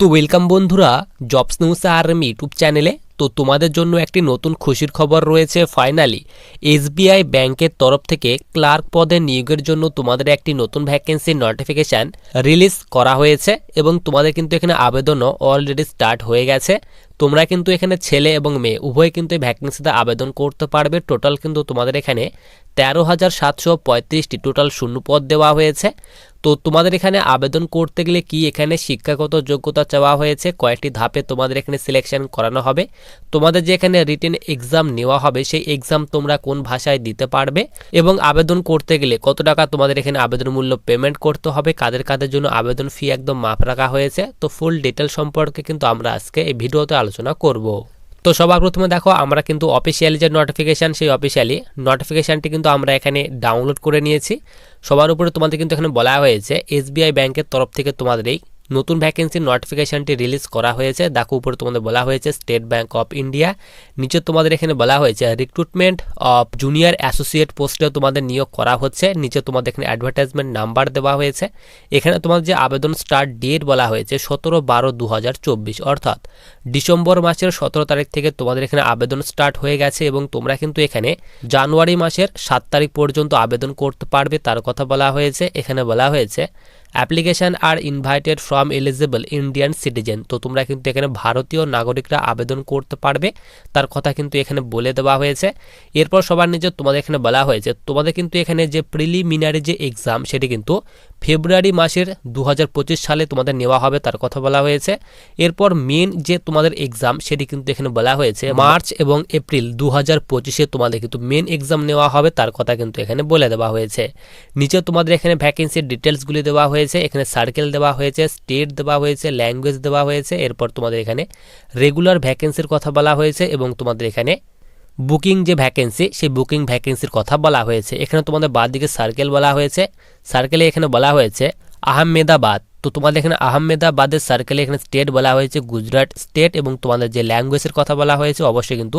তো ওয়েলকাম বন্ধুরা jobs news army YouTube চ্যানেলে তো তোমাদের জন্য একটি নতুন খুশির খবর রয়েছে ফাইনালি এসবিআই ব্যাংকের তরফ থেকে ক্লার্ক পদে নিয়োগের জন্য তোমাদের একটি নতুন ভ্যাকেন্সির নোটিফিকেশান রিলিজ করা হয়েছে এবং তোমাদের কিন্তু এখানে আবেদনও অলরেডি স্টার্ট হয়ে গেছে। তোমরা কিন্তু এখানে ছেলে এবং মেয়ে, উভয় কিন্তু এই ভ্যাকেন্সিতে আবেদন করতে পারবে। টোটাল কিন্তু তোমাদের এখানে তেরো হাজার সাতশো পঁয়ত্রিশটি টোটাল শূন্য পদ দেওয়া হয়েছে। তো তোমাদের এখানে আবেদন করতে গেলে কি এখানে শিক্ষাগত যোগ্যতা চাওয়া হয়েছে? কয়েকটি ধাপে তোমাদের এখানে সিলেকশন করানো হবে। তোমাদের যে এখানে রিটেন এক্সাম নেওয়া হবে, সেই এক্সাম তোমরা কোন ভাষায় দিতে পারবে? এবং আবেদন করতে গেলে কত টাকা তোমাদের এখানে আবেদন মূল্য পেমেন্ট করতে হবে? কাদের কাদের জন্য আবেদন ফি একদম মাপ রাখা হয়েছে। তো ফুল ডিটেল সম্পর্কে কিন্তু আমরা আজকে এই ভিডিওতে আলোচনা করব। তো সবার প্রথমে দেখো, আমরা কিন্তু অফিসিয়ালি যে নোটিফিকেশান সেই অফিসিয়ালি নোটিফিকেশানটি কিন্তু আমরা এখানে ডাউনলোড করে নিয়েছি। সবার উপরে তোমাদের কিন্তু এখানে বলা হয়েছে এসবিআই ব্যাংকের তরফ থেকে তোমাদের এই নতুন ভ্যাকেন্সির নোটিফিকেশানটি রিলিজ করা হয়েছে। দেখো, উপরে তোমাদের বলা হয়েছে স্টেট ব্যাংক অফ ইন্ডিয়া নিচে তোমাদের এখানে বলা হয়েছে রিক্রুটমেন্ট অফ জুনিয়র অ্যাসোসিয়েট পোস্টে তোমাদের নিয়োগ করা হচ্ছে। নিচে তোমাদের এখানে অ্যাডভার্টাইজমেন্ট নাম্বার দেওয়া হয়েছে। এখানে তোমাদের যে আবেদন স্টার্ট ডেট বলা হয়েছে, সতেরো বারো দু অর্থাৎ ডিসেম্বর মাসের সতেরো তারিখ থেকে তোমাদের এখানে আবেদন স্টার্ট হয়ে গেছে এবং তোমরা কিন্তু এখানে জানুয়ারি মাসের সাত তারিখ পর্যন্ত আবেদন করতে পারবে, তার কথা বলা হয়েছে। এখানে বলা হয়েছে application R invited from eligible Indian citizen. তো তোমরা কিন্তু এখানে ভারতীয় নাগরিকরা আবেদন করতে পারবে। তার কথা কিন্তু এখানে বলে দেওয়া হয়েছে। এরপর সবার নিচে তোমাদের এখানে বলা হয়েছে, তোমাদের কিন্তু এখানে যে প্রিলিমিনারি যে এক্সাম সেটি কিন্তু ফেব্রুয়ারি মাসের দু হাজার পঁচিশ সালে তোমাদের নেওয়া হবে তার কথা বলা হয়েছে। এরপর মেন যে তোমাদের এক্সাম সেটি কিন্তু এখানে বলা হয়েছে। মার্চ এবং এপ্রিল দু হাজার পঁচিশে তোমাদের কিন্তু মেন এক্সাম নেওয়া হবে তার কথা কিন্তু এখানে বলে দেওয়া হয়েছে। নিচে তোমাদের এখানে ভ্যাকেন্সির ডিটেলসগুলি দেওয়া হয়েছে এখানে সার্কেল দেওয়া হয়েছে স্টেট দেওয়া হয়েছে ল্যাঙ্গুয়েজ দেওয়া হয়েছে এরপর তোমাদের এখানে রেগুলার ভ্যাকেন্সির কথা বলা হয়েছে এবং তোমাদের এখানে বুকিং যে ভ্যাকেন্সি সেই বুকিং ভ্যাকেন্সির কথা বলা হয়েছে। এখানে তোমাদের দিকে সার্কেল বলা হয়েছে। সার্কেলে এখানে বলা হয়েছে আহমেদাবাদ। তো তোমাদের এখানে আহমেদাবাদের সার্কেলে এখানে স্টেট বলা হয়েছে গুজরাট স্টেট এবং তোমাদের যে ল্যাঙ্গুয়েজের কথা বলা হয়েছে, অবশ্যই কিন্তু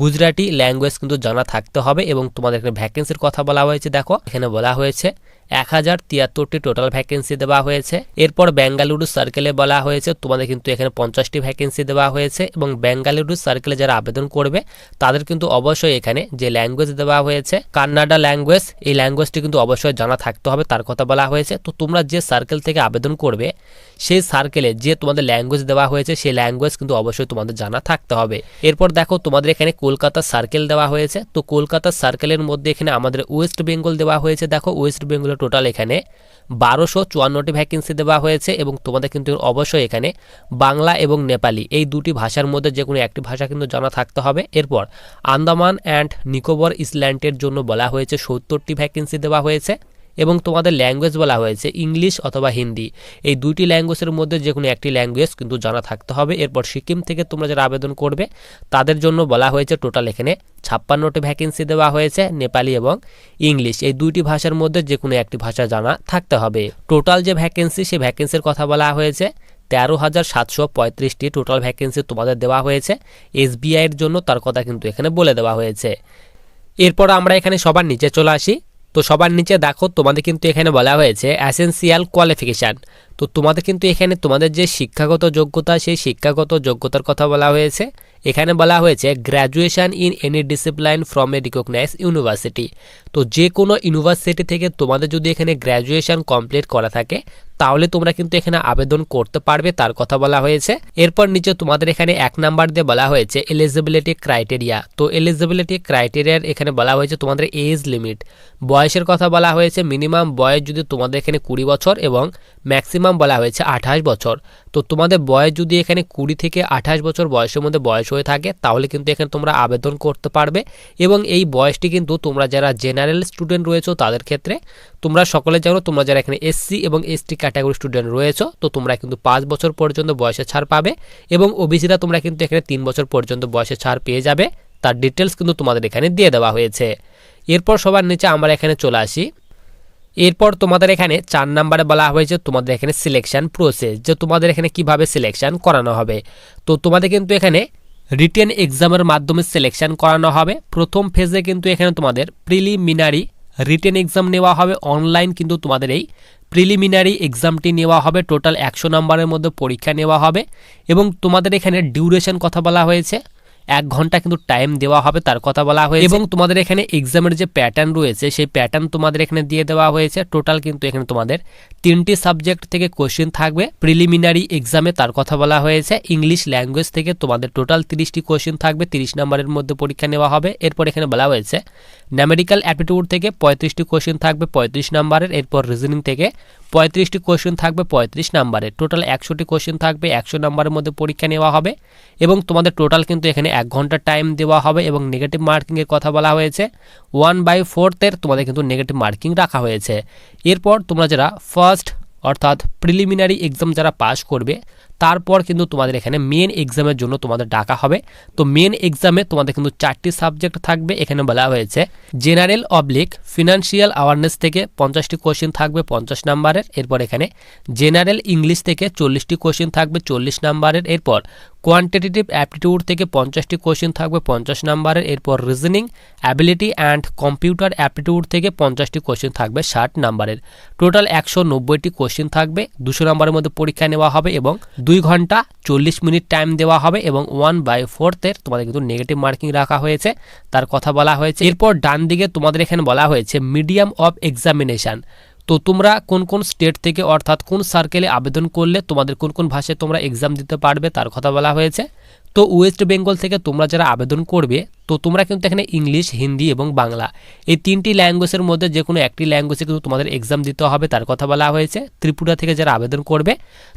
গুজরাটি ল্যাঙ্গুয়েজ কিন্তু জানা থাকতে হবে এবং তোমাদের এখানে ভ্যাকেন্সির কথা বলা হয়েছে, দেখো। এখানে বলা হয়েছে এক হাজার তিয়াত্তরটি টোটাল ভ্যাকেন্সি দেওয়া হয়েছে। এরপর বেঙ্গালুরু সার্কেলে বলা হয়েছে, তোমাদের কিন্তু এখানে পঞ্চাশটি ভ্যাকেন্সি দেওয়া হয়েছে এবং বেঙ্গালুরু সার্কেলে যারা আবেদন করবে, তাদের কিন্তু অবশ্যই এখানে যে ল্যাঙ্গুয়েজ দেওয়া হয়েছে কান্নাডা ল্যাঙ্গুয়েজ এই ল্যাঙ্গুয়েজটি কিন্তু অবশ্যই জানা থাকতে হবে, তার কথা বলা হয়েছে। তো তোমরা যে সার্কেল থেকে আবেদন করবে, সেই সার্কেলে যে তোমাদের ল্যাঙ্গুয়েজ দেওয়া হয়েছে, সেই ল্যাঙ্গুয়েজ কিন্তু অবশ্যই তোমাদের জানা থাকতে হবে। এরপর দেখো, তোমাদের এখানে কলকাতা সার্কেল দেওয়া হয়েছে। তো কলকাতা সার্কেলের মধ্যে এখানে আমাদের ওয়েস্ট বেঙ্গল দেওয়া হয়েছে। দেখো ওয়েস্ট বেঙ্গলের টোটাল এখানে বারোশো চুয়ান্নটি ভ্যাকেন্সি দেওয়া হয়েছে এবং তোমাদের কিন্তু অবশ্যই এখানে বাংলা এবং নেপালি এই দুটি ভাষার মধ্যে যে কোনো একটি ভাষা কিন্তু জানা থাকতে হবে। এরপর আন্দামান অ্যান্ড নিকোবর ইসল্যান্ডের জন্য বলা হয়েছে সত্তরটি ভ্যাকেন্সি দেওয়া হয়েছে। এবং তোমাদের ল্যাঙ্গুয়েজ বলা হয়েছে ইংলিশ অথবা হিন্দি এই দুইটি ল্যাঙ্গুয়েজের মধ্যে যে কোনো একটি ল্যাঙ্গুয়েজ কিন্তু জানা থাকতে হবে। এরপর সিকিম থেকে তোমরা যারা আবেদন করবে, তাদের জন্য বলা হয়েছে টোটাল এখানে ছাপ্পান্নটি ভ্যাকেন্সি দেওয়া হয়েছে, নেপালি এবং ইংলিশ এই দুইটি ভাষার মধ্যে যে কোনো একটি ভাষা জানা থাকতে হবে। টোটাল যে ভ্যাকেন্সি সেই ভ্যাকেন্সির কথা বলা হয়েছে, তেরো হাজার সাতশো পঁয়ত্রিশটি টোটাল ভ্যাকেন্সি তোমাদের দেওয়া হয়েছে। এসবিআইয়ের জন্য তার কথা কিন্তু এখানে বলে দেওয়া হয়েছে। এরপর আমরা এখানে সবার নিচে চলে আসি। তো সবার নিচে দেখো, তোমাদের কিন্তু এখানে বলা হয়েছে অ্যাসেন্সিয়াল কোয়ালিফিকেশান তো তোমাদের কিন্তু এখানে তোমাদের যে শিক্ষাগত যোগ্যতা, সেই শিক্ষাগত যোগ্যতার কথা বলা হয়েছে। এখানে বলা হয়েছে graduation in any discipline from a recognise university তো যে কোনো ইউনিভার্সিটি থেকে তোমাদের যদি এখানে গ্র্যাজুয়েশান কমপ্লিট করা থাকে তাহলে তোমরা কিন্তু এখানে আবেদন করতে পারবে, তার কথা বলা হয়েছে। এরপর নিচে তোমাদের এখানে এক নাম্বার দিয়ে বলা হয়েছে এলিজিবিলিটি ক্রাইটেরিয়া তো এলিজিবিলিটি ক্রাইটেরিয়ার এখানে বলা হয়েছে তোমাদের এজ লিমিট বয়সের কথা বলা হয়েছে মিনিমাম বয়স যদি তোমাদের এখানে কুড়ি বছর এবং ম্যাক্সিমাম বলা হয়েছে আঠাশ বছর। তো তোমাদের বয়স যদি এখানে কুড়ি থেকে আঠাশ বছর বয়সের মধ্যে বয়স হয়ে থাকে, তাহলে কিন্তু এখানে তোমরা আবেদন করতে পারবে। এবং এই বয়সটি কিন্তু তোমরা যারা জেনারেল স্টুডেন্ট রয়েছো, তাদের ক্ষেত্রে তোমরা সকলে জানো, তোমরা যারা এখানে এসসি এবং এসটি ক্যাটাগরি স্টুডেন্ট রয়েছো, তো তোমরা কিন্তু পাঁচ বছর পর্যন্ত বয়সে ছাড় পাবে এবং ওবিসিরা তোমরা কিন্তু এখানে তিন বছর পর্যন্ত বয়সে ছাড় পেয়ে যাবে। তার ডিটেলস কিন্তু তোমাদের এখানে দিয়ে দেওয়া হয়েছে। এরপর সবার নিচে আমরা এখানে চলে আসি। এরপর তোমাদের এখানে চার নাম্বারে বলা হয়েছে তোমাদের এখানে সিলেকশান প্রসেস যে তোমাদের এখানে কীভাবে সিলেকশান করানো হবে। তো তোমাদের কিন্তু এখানে রিটেন এক্সামের মাধ্যমে সিলেকশান করানো হবে। প্রথম ফেজে কিন্তু এখানে তোমাদের প্রিলিমিনারি রিটেন এক্সাম নেওয়া হবে অনলাইন কিন্তু তোমাদের এই প্রিলিমিনারি এক্সামটি নেওয়া হবে টোটাল একশো নম্বরের মধ্যে পরীক্ষা নেওয়া হবে এবং তোমাদের এখানে ডিউরেশন কথা বলা হয়েছে। এক ঘণ্টা কিন্তু টাইম দেওয়া হবে তার কথা বলা হয়েছে। এবং তোমাদের এখানে এক্সামের যে প্যাটার্ন রয়েছে সেই প্যাটার্ন তোমাদের এখানে দিয়ে দেওয়া হয়েছে। টোটাল কিন্তু এখানে তোমাদের তিনটি সাবজেক্ট থেকে কোশ্চেন থাকবে। প্রিলিমিনারি এক্সামে তার কথা বলা হয়েছে। ইংলিশ ল্যাঙ্গুয়েজ থেকে তোমাদের টোটাল তিরিশটি কোশ্চেন থাকবে। তিরিশ নম্বরের মধ্যে পরীক্ষা নেওয়া হবে। এরপর এখানে বলা হয়েছে ন্যামেরিক্যাল অ্যাপটিটিউড থেকে পঁয়ত্রিশটি কোশ্চেন থাকবে পঁয়ত্রিশ নম্বরের। এরপর রিজনিং থেকে পঁয়ত্রিশটি কোশ্চেন থাকবে পঁয়ত্রিশ নম্বরের। টোটাল একশোটি কোশ্চেন থাকবে একশো নম্বরের মধ্যে পরীক্ষা নেওয়া হবে। এবং তোমাদের টোটাল কিন্তু এখানে এক ঘণ্টা টাইম দেওয়া হবে এবং নেগেটিভ মার্কিংয়ের কথা বলা হয়েছে। ওয়ান বাই ফোর্থের তোমাদের কিন্তু নেগেটিভ মার্কিং রাখা হয়েছে। এরপর তোমরা যারা ফার্স্ট অর্থাৎ প্রিলিমিনারি এক্সাম যারা পাস করবে তারপর কিন্তু তোমাদের এখানে মেন এক্সামের জন্য তোমাদের ডাকা হবে। তো মেন এক্সামে তোমাদের কিন্তু চারটি সাবজেক্ট থাকবে। এখানে বলা হয়েছে জেনারেল অবলিক ফিনান্সিয়াল অ্যাওয়ারনেস থেকে পঞ্চাশটি কোশ্চেন থাকবে পঞ্চাশ নাম্বারের। এরপর এখানে জেনারেল ইংলিশ থেকে চল্লিশটি কোশ্চেন থাকবে চল্লিশ নাম্বারের। এরপর কোয়ান্টিটেটিভ অ্যাপটিটিউড থেকে পঞ্চাশটি কোশ্চেন থাকবে পঞ্চাশ নাম্বারের। এরপর reasoning ability and computer aptitude থেকে পঞ্চাশটি কোশ্চেন থাকবে ষাট নাম্বারের। টোটাল একশো নব্বইটি কোশ্চেন থাকবে। দুশো নাম্বারের মধ্যে পরীক্ষা নেওয়া হবে এবং দুই ঘণ্টা চল্লিশ মিনিট টাইম দেওয়া হবে এবং ওয়ান বাই ফোর্থের তোমাদের কিন্তু নেগেটিভ মার্কিং রাখা হয়েছে। তার কথা বলা হয়েছে। এরপর ডান দিকে তোমাদের এখানে বলা হয়েছে মিডিয়াম অফ এক্সামিনেশান তো তোমরা কোন কোন স্টেট থেকে অর্থাৎ কোন সার্কেলে আবেদন করলে তোমাদের কোন কোন ভাষায় তোমরা এক্সাম দিতে পারবে তার কথা বলা হয়েছে। তো ওয়েস্ট বেঙ্গল থেকে তোমরা যারা আবেদন করবে, তো তোমরা কিন্তু এখানে ইংলিশ হিন্দি এবং বাংলা এই তিনটি ল্যাঙ্গুয়েজের মধ্যে যে কোনো একটি ল্যাঙ্গুয়েজে কিন্তু তোমাদের এক্সাম দিতে হবে তার কথা বলা হয়েছে। ত্রিপুরা থেকে যারা আবেদন করবে,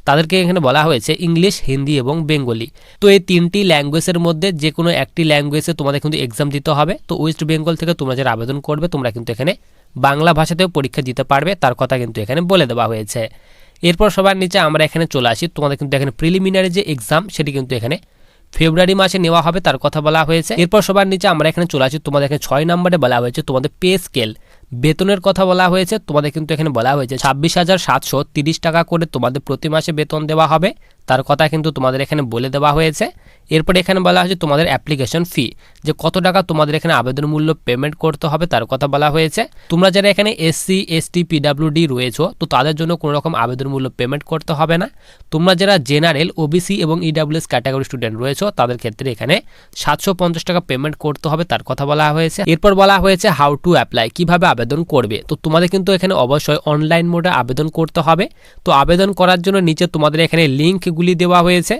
তাদেরকে এখানে বলা হয়েছে ইংলিশ হিন্দি এবং বেঙ্গলি তো এই তিনটি ল্যাঙ্গুয়েজের মধ্যে যে কোনো একটি ল্যাঙ্গুয়েজে তোমাদের কিন্তু এক্সাম দিতে হবে। তো ওয়েস্ট বেঙ্গল থেকে তোমরা যারা আবেদন করবে, তোমরা কিন্তু এখানে বাংলা ভাষাতেও পরীক্ষা দিতে পারবে, তার কথা কিন্তু এখানে বলে দেওয়া হয়েছে। এরপর সবার নিচে আমরা এখানে চলে আসি। তোমাদের কিন্তু এখানে প্রিলিমিনারি যে এক্সাম সেটি কিন্তু এখানে ফেব্রুয়ারি মাসে নেওয়া হবে, তার কথা বলা হয়েছে। এরপর সবার নিচে আমরা এখানে চলে আসি। তোমাদের এখানে ছয় নম্বরে বলা হয়েছে তোমাদের পে স্কেল বেতনের কথা বলা হয়েছে, তোমাদের কিন্তু এখানে বলা হয়েছে ছাব্বিশ হাজার সাতশো তিরিশ টাকা করে তোমাদের প্রতি মাসে বেতন দেওয়া হবে, তার কথা কিন্তু তোমাদের এখানে বলে দেওয়া হয়েছে। এরপর এখানে বলা হয়েছে তোমাদের অ্যাপ্লিকেশন ফি যে কত টাকা তোমাদের এখানে আবেদন মূল্য পেমেন্ট করতে হবে তার কথা বলা হয়েছে। তোমরা যারা এখানে এসসি এসটি পিডাব্লিউডি রয়েছো, তো তাদের জন্য কোনো রকম আবেদন মূল্য পেমেন্ট করতে হবে না। তোমরা যারা জেনারেল ওবিসি এবং ইডাব্লিউএস ক্যাটাগরি স্টুডেন্ট রয়েছো, তাদের ক্ষেত্রে এখানে সাতশো পঞ্চাশ টাকা পেমেন্ট করতে হবে তার কথা বলা হয়েছে। এরপর বলা হয়েছে হাউ টু অ্যাপ্লাই কীভাবে আবেদন করবে। তো তোমাদের কিন্তু এখানে অবশ্যই অনলাইন মোডে আবেদন করতে হবে। তো আবেদন করার জন্য নিচে তোমাদের এখানে লিঙ্কগুলি দেওয়া হয়েছে।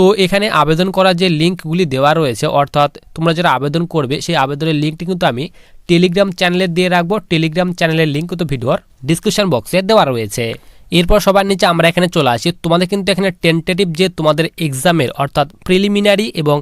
তো এখানে আবেদন করার যে লিঙ্কগুলি দেওয়া রয়েছে, অর্থাৎ তোমরা যারা আবেদন করবে, সেই আবেদনের লিঙ্কটি কিন্তু আমি টেলিগ্রাম চ্যানেলে দিয়ে রাখব। টেলিগ্রাম চ্যানেলের লিঙ্ক কিন্তু ভিডিওর ডিসক্রিপশন বক্সে দেওয়া রয়েছে। এরপর সবার নিচে আমরা এখানে চলে আসি। তোমাদের কিন্তু এখানে টেন্টেটিভ যে তোমাদের এক্সামের অর্থাৎ প্রিলিমিনারি এবং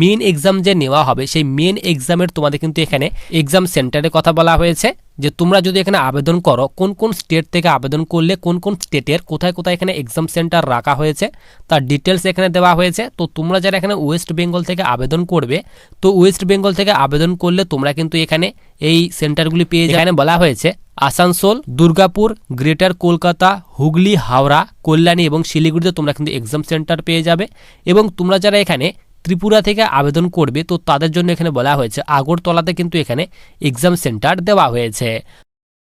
মেন এক্সাম যে নেওয়া হবে, সেই মেন এক্সামের তোমাদের কিন্তু এখানে এক্সাম সেন্টারের কথা বলা হয়েছে। যে তোমরা যদি এখানে আবেদন করো, কোন কোন স্টেট থেকে আবেদন করলে, কোন কোন স্টেটের কোথায় কোথায় এখানে এক্সাম সেন্টার রাখা হয়েছে, তার ডিটেলস এখানে দেওয়া হয়েছে। তো তোমরা যারা এখানে ওয়েস্ট বেঙ্গল থেকে আবেদন করবে, তো ওয়েস্ট বেঙ্গল থেকে আবেদন করলে তোমরা কিন্তু এখানে এই সেন্টারগুলি পেয়ে এখানে বলা হয়েছে, আসানসোল, দুর্গাপুর, গ্রেটার কলকাতা, হুগলি, হাওড়া, কল্যাণী এবং শিলিগুড়িতে তোমরা কিন্তু এক্সাম সেন্টার পেয়ে যাবে। এবং তোমরা যারা এখানে ত্রিপুরা থেকে আবেদন করবে, তো তাদের জন্য এখানে বলা হয়েছে, আগরতলাতে কিন্তু এখানে এক্সাম সেন্টার দেওয়া হয়েছে।